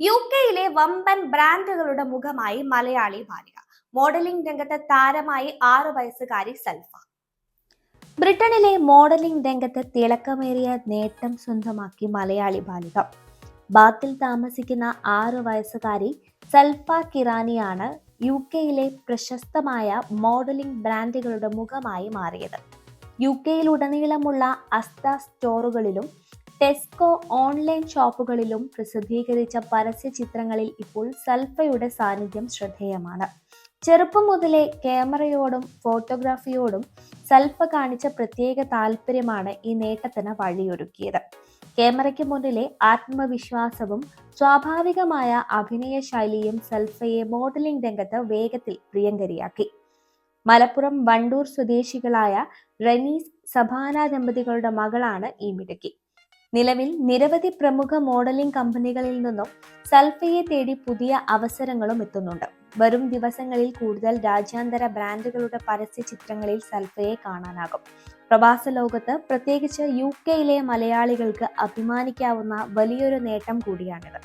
U കെയിലെ വമ്പൻ ബ്രാൻഡുകളുടെ മുഖമായി മലയാളി ബാലിക മോഡലിംഗ് രംഗത്തെ താരമായി ആറു വയസ്സുകാരി സൽഫ. ബ്രിട്ടനിലെ മോഡലിംഗ് രംഗത്ത് തിളക്കമേറിയ നേട്ടം സ്വന്തമാക്കി മലയാളി ബാലിക ബാത്തിൽ താമസിക്കുന്ന ആറു വയസ്സുകാരി സൽഫ കിറാനിയാണ് യു കെയിലെ പ്രശസ്തമായ മോഡലിംഗ് ബ്രാൻഡുകളുടെ മുഖമായി മാറിയത്. യു കെയിലുടനീളമുള്ള അസ്ത സ്റ്റോറുകളിലും ടെസ്കോ ഓൺലൈൻ ഷോപ്പുകളിലും പ്രസിദ്ധീകരിച്ച പരസ്യ ചിത്രങ്ങളിൽ ഇപ്പോൾ സൽഫയുടെ സാന്നിധ്യം ശ്രദ്ധേയമാണ്. ചെറുപ്പം മുതലേ ക്യാമറയോടും ഫോട്ടോഗ്രാഫിയോടും സൽഫ കാണിച്ച പ്രത്യേക താല്പര്യമാണ് ഈ നേട്ടത്തിന് വഴിയൊരുക്കിയത്. ക്യാമറയ്ക്ക് മുന്നിലെ ആത്മവിശ്വാസവും സ്വാഭാവികമായ അഭിനയ ശൈലിയും സൽഫയെ മോഡലിംഗ് രംഗത്ത് വേഗത്തിൽ പ്രിയങ്കരിയാക്കി. മലപ്പുറം വണ്ടൂർ സ്വദേശികളായ റനീസ് സഭാന ദമ്പതികളുടെ മകളാണ് ഈ മിടുക്കി. നിലവിൽ നിരവധി പ്രമുഖ മോഡലിംഗ് കമ്പനികളിൽ നിന്നും സൽഫയെ തേടി പുതിയ അവസരങ്ങളും എത്തുന്നുണ്ട്. വരും ദിവസങ്ങളിൽ കൂടുതൽ രാജ്യാന്തര ബ്രാൻഡുകളുടെ പരസ്യ ചിത്രങ്ങളിൽ സൽഫയെ കാണാനാകും. പ്രവാസ ലോകത്ത് പ്രത്യേകിച്ച് യു കെയിലെ മലയാളികൾക്ക് അഭിമാനിക്കാവുന്ന വലിയൊരു നേട്ടം കൂടിയാണിത്.